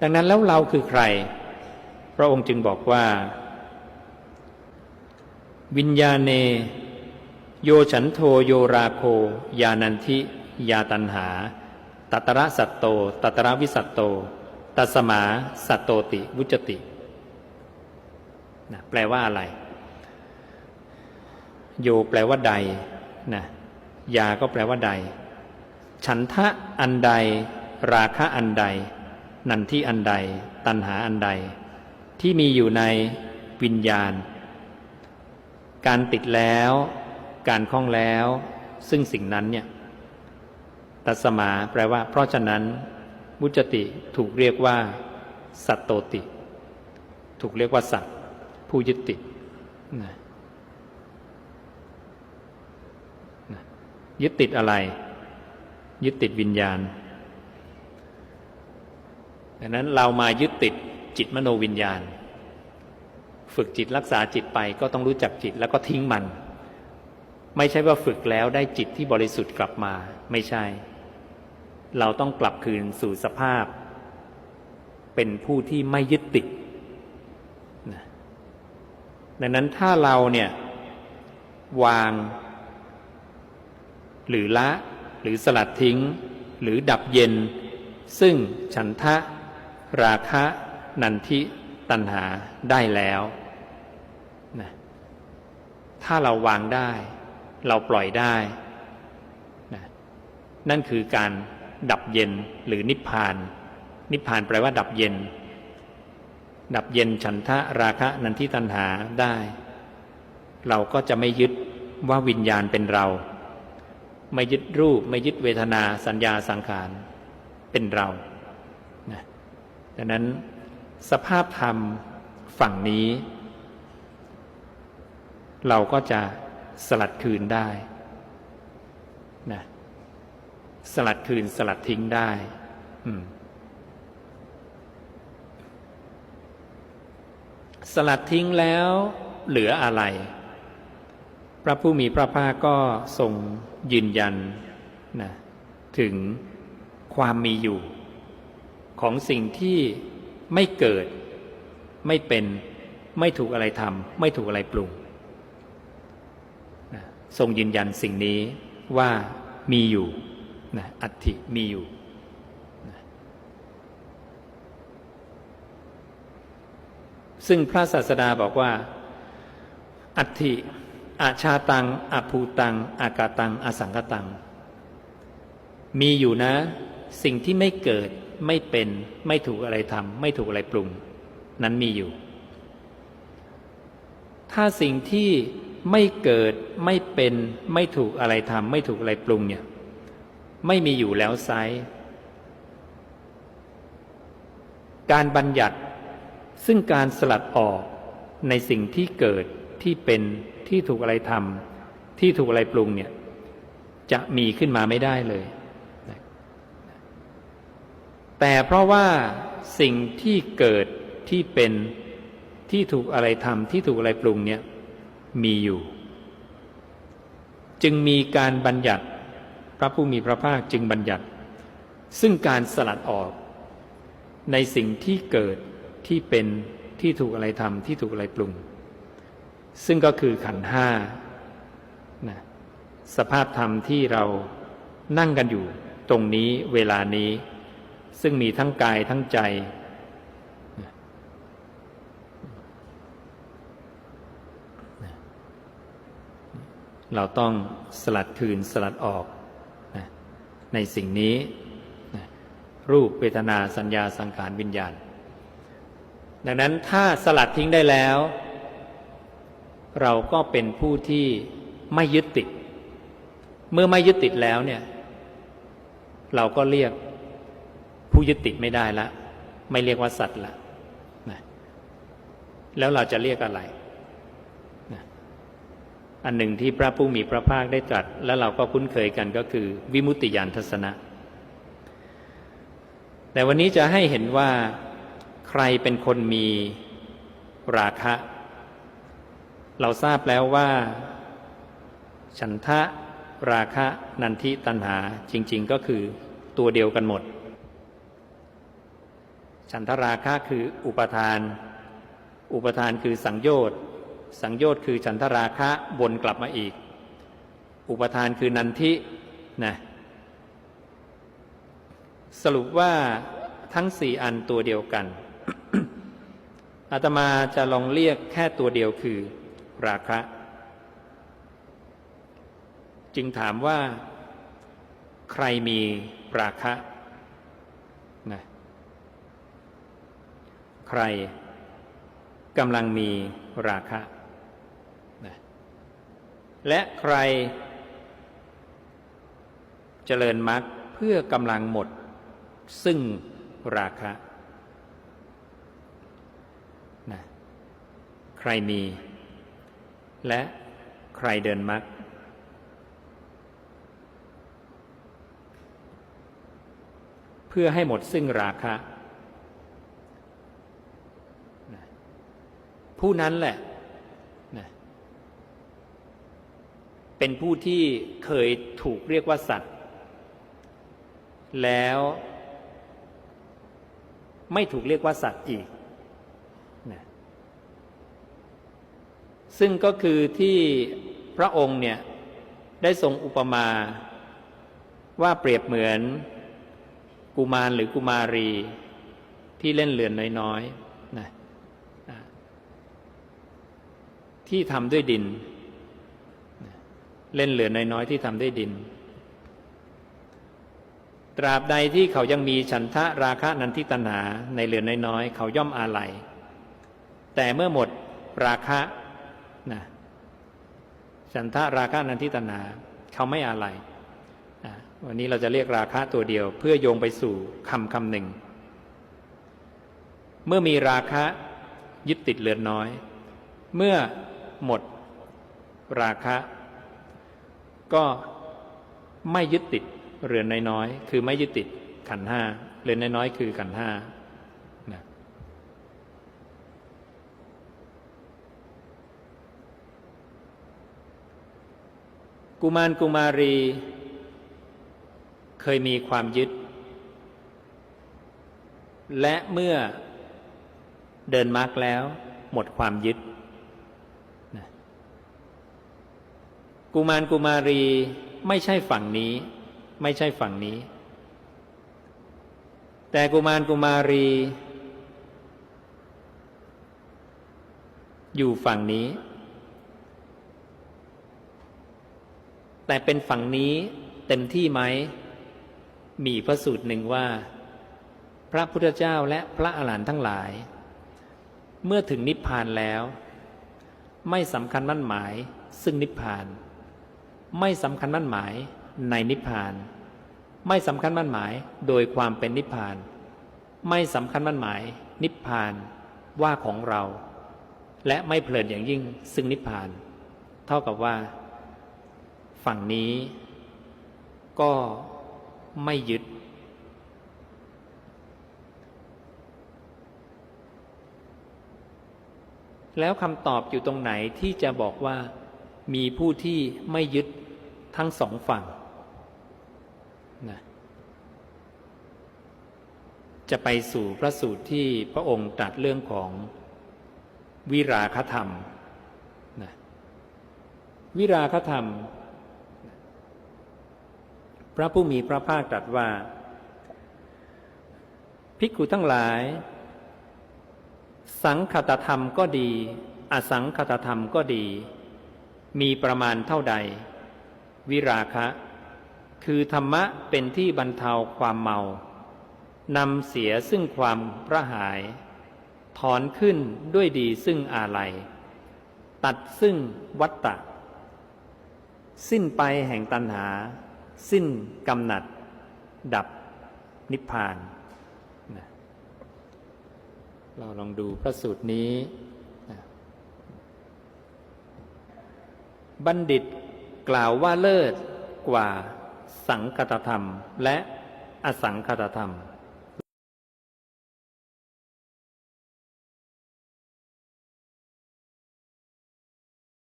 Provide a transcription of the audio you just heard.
ดังนั้นแล้วเราคือใคร พระองค์จึงบอกว่า วิญญาเน โยฉันโทโยราโค ยานันทิ ยาตันหา ตัตระสัตโต ตัตระวิสัตโต ตัสมาสัตโตติวุจตินะแปลว่าอะไร โยแปลว่าใดนะยาก็แปลว่าใด ฉันทะอันใด ราคะอันใด นันที่อันใด ตัณหาอันใด ที่มีอยู่ในวิญญาณ การติดแล้ว การคล้องแล้ว ซึ่งสิ่งนั้นเนี่ยตัสมาแปลว่า เพราะฉะนั้น มุจติถูกเรียกว่า สัตโตติ ถูกเรียกว่าสัตผู้ยึดติดนะยึดติดอะไร ยึดติดวิญญาณ ดังนั้นเรามายึดติดจิตมโนวิญญาณ ฝึกจิตรักษาจิตไปก็ต้องรู้จักจิตแล้วก็ทิ้งมัน ไม่ใช่ว่าฝึกแล้วได้จิตที่บริสุทธิ์กลับมา ไม่ใช่ เราต้องกลับคืนสู่สภาพ เป็นผู้ที่ไม่ยึดติดดังนั้นถ้าเราเนี่ยวาง หรือละ หรือสลัดทิ้ง หรือดับเย็น ซึ่งฉันทะ ราคะนันทิตัณหาได้แล้วนะถ้าเราวางได้ เราปล่อยได้นะนั่นคือการดับเย็นหรือนิพพาน นิพพานแปลว่าดับเย็น ดับเย็นฉันทะราคะนันทิตัณหาได้ เราก็จะไม่ยึดว่าวิญญาณเป็นเรา ไม่ยึดรูป ไม่ยึดเวทนาสัญญาสังขารเป็นเรา ดังนั้นสภาพธรรมฝั่งนี้ เราก็จะสลัดคืนได้นะสลัดคืนสลัดทิ้งได้สลัดทิ้งแล้วเหลืออะไร พระผู้มีพระภาคก็ทรงยืนยันนะถึงความมีอยู่ ของสิ่งที่ไม่เกิด ไม่เป็น ไม่ถูกอะไรทำไม่ถูกอะไรปรุงทรงยืนยันสิ่งนี้ว่ามีอยู่นะอัตถิมีอยู่นะซึ่งพระศาสดาบอกว่า อัตถิอาชาตังอภูตัง อากาตังอสังกตัง มีอยู่นะ สิ่งที่ไม่เกิด ไม่เป็นไม่ถูกอะไรทำไม่ถูกอะไรปรุง นั้นมีอยู่ ถ้าสิ่งที่ไม่เกิดไม่เป็นไม่ถูกอะไรทำไม่ถูกอะไรปรุงเนี่ย ไม่มีอยู่แล้วไซการบัญญัติ ซึ่งการสลัดออกในสิ่งที่เกิดที่เป็นที่ถูกอะไรทำที่ถูกอะไรปรุงเนี่ย จะมีขึ้นมาไม่ได้เลย แต่เพราะว่าสิ่งที่เกิดที่เป็นที่ถูกอะไรทำที่ถูกอะไรปรุงเนี่ยมีอยู่ จึงมีการบัญญัติพระผู้มีพระภาคจึงบัญญัติ ซึ่งการสลัดออก ในสิ่งที่เกิดที่เป็นที่ถูกอะไรทำที่ถูกอะไรปรุง ซึ่งก็คือขันห้านะสภาพธรรมที่เรานั่งกันอยู่ตรงนี้เวลานี้ ซึ่งมีทั้งกายทั้งใจ เราต้องสลัดคืนสลัดออก ในสิ่งนี้ รูปเวทนาสัญญาสังขารวิญญาณ ดังนั้นถ้าสลัดทิ้งได้แล้ว เราก็เป็นผู้ที่ไม่ยึดติด เมื่อไม่ยึดติดแล้วเนี่ย เราก็เรียก ผู้ยึดติดไม่ได้ละ ไม่เรียกว่าสัตว์ละนะแล้วเราจะเรียกอะไรอันหนึ่งที่พระผู้มีพระภาคได้ตรัส และเราก็คุ้นเคยกันก็คือ วิมุตติยานทัศนะ แต่วันนี้จะให้เห็นว่าใครเป็นคนมีราคะ เราทราบแล้วว่า ฉันทะราคะนันทิตัณหาจริง ๆ ก็คือตัวเดียวกันหมด ฉันทราคะคืออุปทาน อุปทานคือสังโยชน์ สังโยชน์คือฉันทราคะวนกลับมาอีก อุปทานคือนันทินะสรุปว่าทั้งสี่อันตัวเดียวกันอาตมาจะลองเรียกแค่ตัวเดียวคือราคะ จึงถามว่า ใครมีราคะนะ ใครกำลังมีราคะนะและใคร เจริญมรรคเพื่อกำลังหมด ซึ่งราคะนะใครมี และใครเดินมรรคเพื่อให้หมดซึ่งราคะนะ ผู้นั้นแหละนะเป็นผู้ที่เคยถูกเรียกว่าสัตว์ แล้วไม่ถูกเรียกว่าสัตว์อีกนะซึ่งก็คือที่พระองค์เนี่ยได้ทรงอุปมาว่าเปรียบเหมือนกุมารหรือกุมารีที่เล่นเรือนน้อยๆนะนะ ที่ทำด้วยดิน เล่นเรือนน้อยๆที่ทำด้วยดิน ตราบใดที่เขายังมีฉันทะราคะนันทิตนาในเรือนน้อยๆเขาย่อมอาลัยแต่เมื่อหมดราคะนะฉันทะราคะนันทิตนา เขาไม่อาลัยวันนี้เราจะเรียกราคะตัวเดียว เพื่อโยงไปสู่คำคำหนึ่ง เมื่อมีราคะยึดติดเรือนน้อย เมื่อ หมดราคะ ก็ไม่ยึดติดเรือนน้อยๆคือไม่ยึดติดขันห้าเรือนน้อยๆคือขันห้านะกุมารกุมารี เคยมีความยึด และเมื่อเดินมารรคแล้ว หมดความยึดนะ กุมารกุมารีไม่ใช่ฝั่งนี้ ไม่ใช่ฝั่งนี้ แต่กุมารกุมารี อยู่ฝั่งนี้ แต่เป็นฝั่งนี้เต็มที่ไหม มีพระสูตรหนึ่งว่า พระพุทธเจ้าและพระอาหารหันต์ทั้งหลาย เมื่อถึงนิพพานแล้ว ไม่สำคัญมั่นหมายซึ่งนิพพาน ไม่สำคัญมั่นหมายในนิพพาน ไม่สำคัญมั่นหมายโดยความเป็นนิพพาน ไม่สำคัญมั่นหมาย นิพพานว่าของเรา และไม่เพลินอย่างยิ่งซึ่งนิพพาน เท่ากับว่า ฝั่งนี้ ก็ไม่ยึด แล้วคำตอบอยู่ตรงไหนที่จะบอกว่า มีผู้ที่ไม่ยึดทั้งสองฝั่งนะจะไปสู่พระสูตรที่พระองค์ตรัสเรื่องของวิราคธรรมนะวิราคธรรม พระผู้มีพระภาคตรัสว่า ภิกขุทั้งหลาย สังคตธรรมก็ดี อสังคตธรรมก็ดี มีประมาณเท่าใด วิราคะ คือธรรมะเป็นที่บรรเทาความเมานำเสียซึ่งความระหาย ถอนขึ้นด้วยดีซึ่งอาลัย ตัดซึ่งวัตตะ สิ้นไปแห่งตัณหา สิ้นกำหนัด ดับนิพพานนะเราลองดูพระสูตรนี้นะ บัณฑิตกล่าวว่าเลิศกว่าสังคตธรรม และอสังคตธรรม